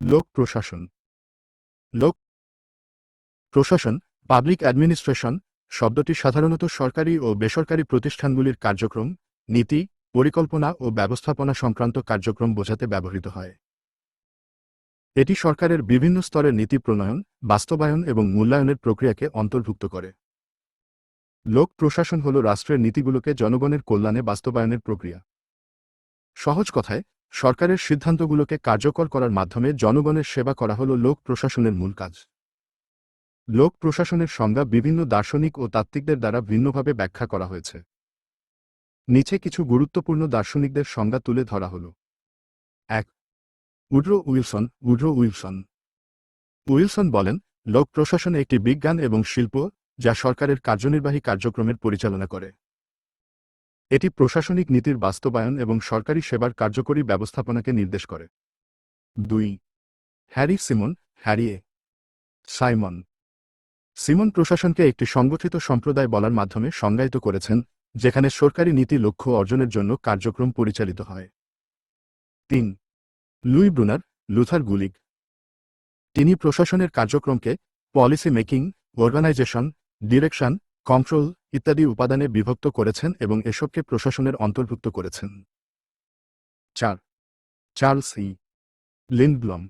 লোক প্রশাসন। লোক প্রশাসন, পাবলিক অ্যাডমিনিস্ট্রেশন শব্দটি সাধারণত সরকারি ও বেসরকারি প্রতিষ্ঠানগুলির কার্যক্রম, নীতি, পরিকল্পনা ও ব্যবস্থাপনা সংক্রান্ত কার্যক্রম বোঝাতে ব্যবহৃত হয়। এটি সরকারের বিভিন্ন স্তরের নীতি প্রণয়ন, বাস্তবায়ন এবং মূল্যায়নের প্রক্রিয়াকে অন্তর্ভুক্ত করে। লোক প্রশাসন হল রাষ্ট্রের নীতিগুলোকে জনগণের কল্যাণে বাস্তবায়নের প্রক্রিয়া। সহজ কথায় সরকারের সিদ্ধান্তগুলোকে কার্যকর করার মাধ্যমে জনগণের সেবা করা হল লোক প্রশাসনের মূল কাজ। লোক প্রশাসনের সংজ্ঞা বিভিন্ন দার্শনিক ও তাত্ত্বিকদের দ্বারা ভিন্নভাবে ব্যাখ্যা করা হয়েছে। নিচে কিছু গুরুত্বপূর্ণ দার্শনিকদের সংজ্ঞা তুলে ধরা হল। এক, Woodrow Wilson Woodrow Wilson. Wilson বলেন, লোক প্রশাসন একটি বিজ্ঞান এবং শিল্প যা সরকারের কার্যনির্বাহী কার্যক্রমের পরিচালনা করে। এটি প্রশাসনিক নীতির বাস্তবায়ন এবং সরকারি সেবার কার্যকরী ব্যবস্থাপনাকে নির্দেশ করে। দুই, হ্যারি সিমন, হ্যারিয়ে। সাইমন। সিমন প্রশাসনকে একটি সংগঠিত সম্প্রদায় বলার মাধ্যমে সংজ্ঞায়িত করেছেন, যেখানে সরকারি নীতি লক্ষ্য অর্জনের জন্য কার্যক্রম পরিচালিত হয়। তিন, লুই ব্রুনার, লুথার গুলিগ। তিনি প্রশাসনের কার্যক্রমকে policy making, organisation, direction, control ইত্যাদি উপাদানে বিভক্ত করেছেন এবং এসবকে প্রশাসনের অন্তর্ভুক্ত করেছেন। চার। চার্লস ই। লিন্ডব্লম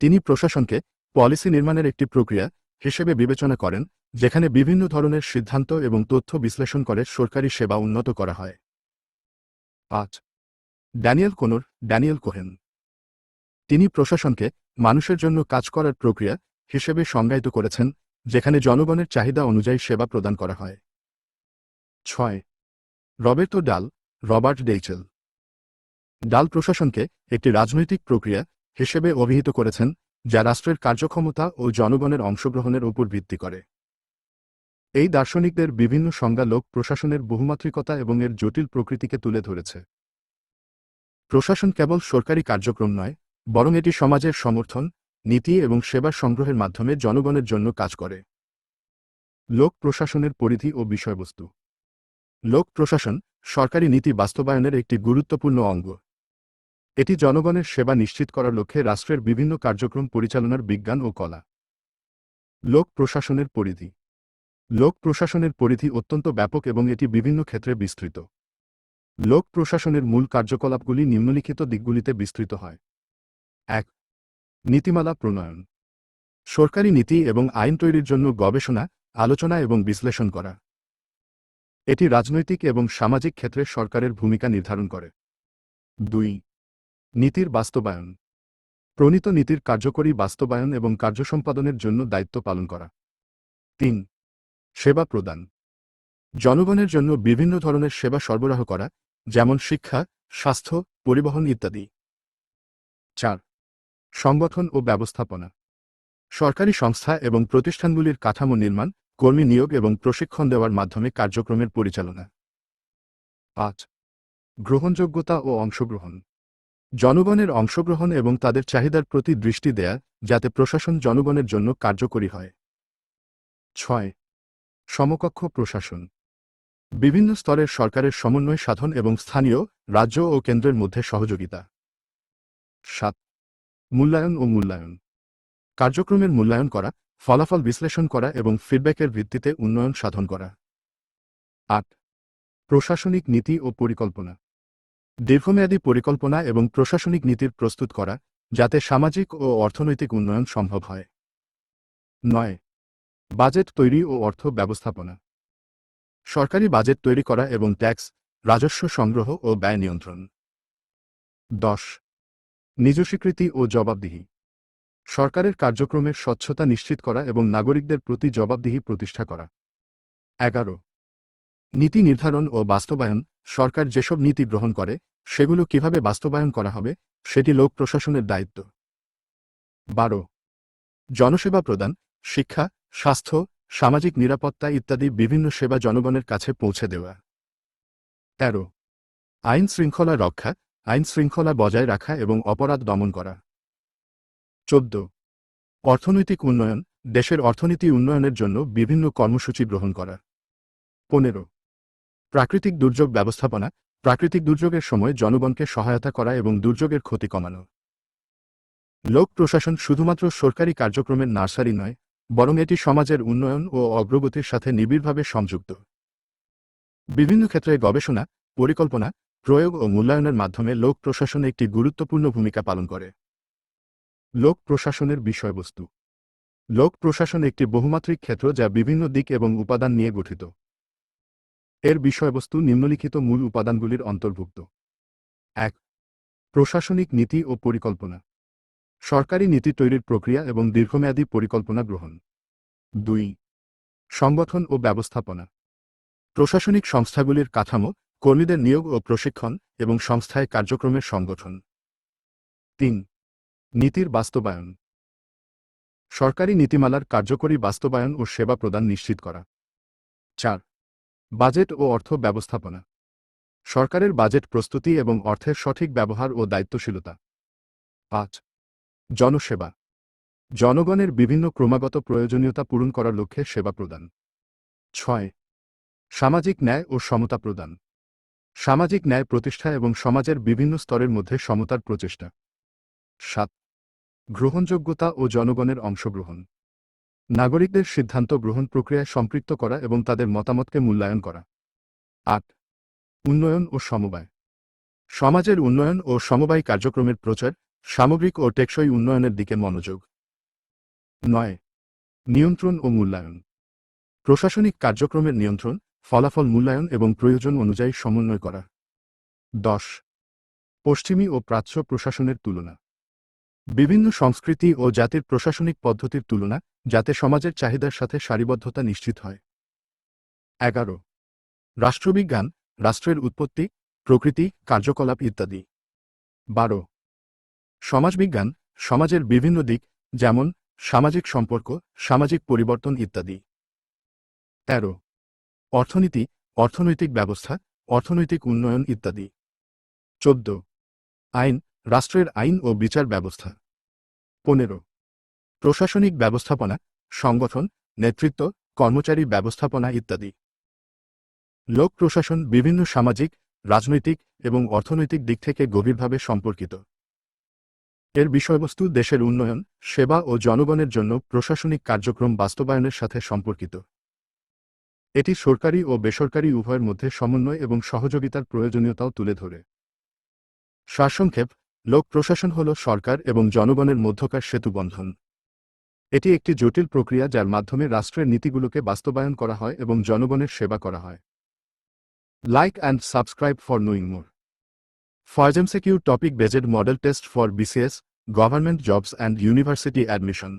তিনি প্রশাসনকে পলিসি নির্মাণের একটি প্রক্রিয়া হিসেবে বিবেচনা করেন, যেখানে বিভিন্ন ধরনের সিদ্ধান্ত এবং তথ্য বিশ্লেষণ করে সরকারি সেবা উন্নত করা হয়। পাঁচ। ড্যানিয়েল কোনোর ড্যানিয়েল কোহেন। তিনি প্রশাসনকে মানুষের জন্য কাজ করার প্রক্রিয়া হিসেবে সংজ্ঞায়িত করেছেন যেখানে জনগণের চাহিদা অনুযায়ী সেবা প্রদান করা হয়। ছয়। রবের্তো ডাল, রবার্ট ডেইচেল। ডাল প্রশাসনকে একটি রাজনৈতিক প্রক্রিয়া হিসেবে অভিহিত করেছেন, যা রাষ্ট্রের কার্যক্ষমতা ও জনগণের অংশগ্রহণের উপর ভিত্তি করে। এই দার্শনিকদের বিভিন্ন সংজ্ঞা লোক প্রশাসনের বহুমাত্রিকতা এবং এর জটিল প্রকৃতিকে তুলে ধরেছে। প্রশাসন কেবল সরকারি কার্যক্রম নয়, বরং এটি সমাজের সমর্থন নীতি এবং সেবা সংগ্রহের মাধ্যমে জনগণের জন্য কাজ করে। লোক প্রশাসনের পরিধি ও বিষয়বস্তু। লোক প্রশাসন সরকারি নীতি বাস্তবায়নের একটি গুরুত্বপূর্ণ অঙ্গ। এটি জনগণের সেবা নিশ্চিত করার লক্ষ্যে রাষ্ট্রের বিভিন্ন কার্যক্রম পরিচালনার বিজ্ঞান ও কলা। লোক প্রশাসনের পরিধি। লোক প্রশাসনের পরিধি অত্যন্ত ব্যাপক এবং এটি বিভিন্ন ক্ষেত্রে বিস্তৃত। লোক প্রশাসনের মূল কার্যকলাপগুলি নিম্নলিখিত দিকগুলিতে বিস্তৃত হয়। এক নীতিমালা প্রণয়ন। সরকারি নীতি এবং আইন তৈরির জন্য গবেষণা, আলোচনা এবং বিশ্লেষণ করা। এটি রাজনৈতিক এবং সামাজিক ক্ষেত্রে সরকারের ভূমিকা নির্ধারণ করে। দুই, নীতির বাস্তবায়ন। প্রণীত নীতির কার্যকরী বাস্তবায়ন এবং কার্যসম্পাদনের জন্য দায়িত্ব পালন করা। তিন, সেবা প্রদান। জনগণের জন্য বিভিন্ন ধরনের সেবা সরবরাহ করা, যেমন শিক্ষা, স্বাস্থ্য, পরিবহন ইত্যাদি। চার সংগঠন ও ব্যবস্থাপনা। সরকারি সংস্থা এবং প্রতিষ্ঠানগুলির কাঠামো নির্মাণ, কর্মী নিয়োগ এবং প্রশিক্ষণ দেওয়ার মাধ্যমে কার্যক্রমের পরিচালনা। পাঁচ, গ্রহণযোগ্যতা ও অংশগ্রহণ। জনগণের অংশগ্রহণ এবং তাদের চাহিদার প্রতি দৃষ্টি দেয়া যাতে প্রশাসন জনগণের জন্য কার্যকরী হয়। ছয়, সমকক্ষ প্রশাসন। বিভিন্ন স্তরের সরকারের সমন্বয় সাধন এবং স্থানীয়, রাজ্য ও কেন্দ্রের মধ্যে সহযোগিতা। সাত মূল্যায়ন ও মূল্যায়ন। কার্যক্রমের মূল্যায়ন করা, ফলাফল বিশ্লেষণ করা এবং ফিডব্যাকের ভিত্তিতে উন্নয়ন সাধন করা। আট, প্রশাসনিক নীতি ও পরিকল্পনা। দীর্ঘমেয়াদী পরিকল্পনা এবং প্রশাসনিক নীতির প্রস্তুত করা, যাতে সামাজিক ও অর্থনৈতিক উন্নয়ন সম্ভব হয়। নয়, বাজেট তৈরি ও অর্থ ব্যবস্থাপনা। সরকারি বাজেট তৈরি করা এবং ট্যাক্স, রাজস্ব সংগ্রহ ও ব্যয় নিয়ন্ত্রণ। দশ নিজ স্বীকৃতি ও জবাবদিহি। সরকারের কার্যক্রমের স্বচ্ছতা নিশ্চিত করা এবং নাগরিকদের প্রতি জবাবদিহি প্রতিষ্ঠা করা। এগারো। নীতি নির্ধারণ ও বাস্তবায়ন। সরকার যেসব নীতি গ্রহণ করে, সেগুলো কীভাবে বাস্তবায়ন করা হবে, সেটি লোক প্রশাসনের দায়িত্ব। বারো। জনসেবা প্রদান, শিক্ষা, স্বাস্থ্য, সামাজিক নিরাপত্তা ইত্যাদি বিভিন্ন সেবা জনগণের কাছে পৌঁছে দেওয়া। তেরো। আইন শৃঙ্খলা রক্ষা আইন শৃঙ্খলা বজায় রাখা এবং অপরাধ দমন করা। চোদ্দ। অর্থনৈতিক উন্নয়ন, দেশের অর্থনীতি উন্নয়নের জন্য বিভিন্ন কর্মসূচি গ্রহণ করা। পনেরো। প্রাকৃতিক দুর্যোগ ব্যবস্থাপনা, প্রাকৃতিক দুর্যোগের সময় জনগণকে সহায়তা করা এবং দুর্যোগের ক্ষতি কমানো। লোক প্রশাসন শুধুমাত্র সরকারি কার্যক্রমের নার্সারি নয়, বরং এটি সমাজের উন্নয়ন ও অগ্রগতির সাথে নিবিড়ভাবে সংযুক্ত। বিভিন্ন ক্ষেত্রে গবেষণা, পরিকল্পনা প্রয়োগ ও মূল্যায়নের মাধ্যমে লোক প্রশাসন একটি গুরুত্বপূর্ণ ভূমিকা পালন করে। লোক প্রশাসনের বিষয়বস্তু। লোক প্রশাসন একটি বহুমাত্রিক ক্ষেত্র যা বিভিন্ন দিক এবং উপাদান নিয়ে গঠিত। এর বিষয়বস্তু নিম্নলিখিত মূল উপাদানগুলির অন্তর্ভুক্ত। এক, প্রশাসনিক নীতি ও পরিকল্পনা। সরকারি নীতি তৈরির প্রক্রিয়া এবং দীর্ঘমেয়াদী পরিকল্পনা গ্রহণ। দুই, সংগঠন ও ব্যবস্থাপনা। প্রশাসনিক সংস্থাগুলির কাঠামো কর্মীদের নিয়োগ ও প্রশিক্ষণ এবং সংস্থায় কার্যক্রমের সংগঠন। তিন, নীতির বাস্তবায়ন। সরকারি নীতিমালার কার্যকরী বাস্তবায়ন ও সেবা প্রদান নিশ্চিত করা। চার, বাজেট ও অর্থ ব্যবস্থাপনা। সরকারের বাজেট প্রস্তুতি এবং অর্থের সঠিক ব্যবহার ও দায়িত্বশীলতা। পাঁচ, জনসেবা। জনগণের বিভিন্ন ক্রমাগত প্রয়োজনীয়তা পূরণ করার লক্ষ্যে সেবা প্রদান। ছয়, সামাজিক ন্যায় ও সমতা প্রদান। সামাজিক ন্যায় প্রতিষ্ঠা এবং সমাজের বিভিন্ন স্তরের মধ্যে সমতার প্রচেষ্টা। সাত, গ্রহণযোগ্যতা ও জনগণের অংশগ্রহণ। নাগরিকদের সিদ্ধান্ত গ্রহণ প্রক্রিয়ায় সম্পৃক্ত করা এবং তাদের মতামতকে মূল্যায়ন করা। আট, উন্নয়ন ও সমবায়। সমাজের উন্নয়ন ও সমবায় কার্যক্রমের প্রচার, সামগ্রিক ও টেকসই উন্নয়নের দিকে মনোযোগ। নয়, নিয়ন্ত্রণ ও মূল্যায়ন। প্রশাসনিক কার্যক্রমের নিয়ন্ত্রণ ফলাফল মূল্যায়ন এবং প্রয়োজন অনুযায়ী সমন্বয় করা। দশ, পশ্চিমী ও প্রাচ্য প্রশাসনের তুলনা। বিভিন্ন সংস্কৃতি ও জাতির প্রশাসনিক পদ্ধতির তুলনা, যাতে সমাজের চাহিদার সাথে সারিবদ্ধতা নিশ্চিত হয়। এগারো, রাষ্ট্রবিজ্ঞান, রাষ্ট্রের উৎপত্তি, প্রকৃতি, কার্যকলাপ ইত্যাদি। বারো, সমাজবিজ্ঞান, সমাজের বিভিন্ন দিক, যেমন সামাজিক সম্পর্ক, সামাজিক পরিবর্তন ইত্যাদি। তেরো অর্থনীতি, অর্থনৈতিক ব্যবস্থা, অর্থনৈতিক উন্নয়ন ইত্যাদি। চোদ্দ। আইন, রাষ্ট্রের আইন ও বিচার ব্যবস্থা। পনেরো। প্রশাসনিক ব্যবস্থাপনা, সংগঠন, নেতৃত্ব, কর্মচারী ব্যবস্থাপনা ইত্যাদি। লোক প্রশাসন বিভিন্ন সামাজিক, রাজনৈতিক এবং অর্থনৈতিক দিক থেকে গভীরভাবে সম্পর্কিত। এর বিষয়বস্তু দেশের উন্নয়ন, সেবা ও জনগণের জন্য প্রশাসনিক কার্যক্রম বাস্তবায়নের সাথে সম্পর্কিত। এটি সরকারি ও বেসরকারি উভয়ের মধ্যে সমন্বয় এবং সহযোগিতার প্রয়োজনীয়তাও তুলে ধরে। সারসংক্ষেপ লোক প্রশাসন হল সরকার এবং জনগণের মধ্যকার সেতুবন্ধন এটি একটি জটিল প্রক্রিয়া যার মাধ্যমে রাষ্ট্রের নীতিগুলোকে বাস্তবায়ন করা হয় এবং জনগণের সেবা করা হয়। Like and subscribe for knowing more ফরজেমসেকিউ topic based model test for BCS government jobs and university admission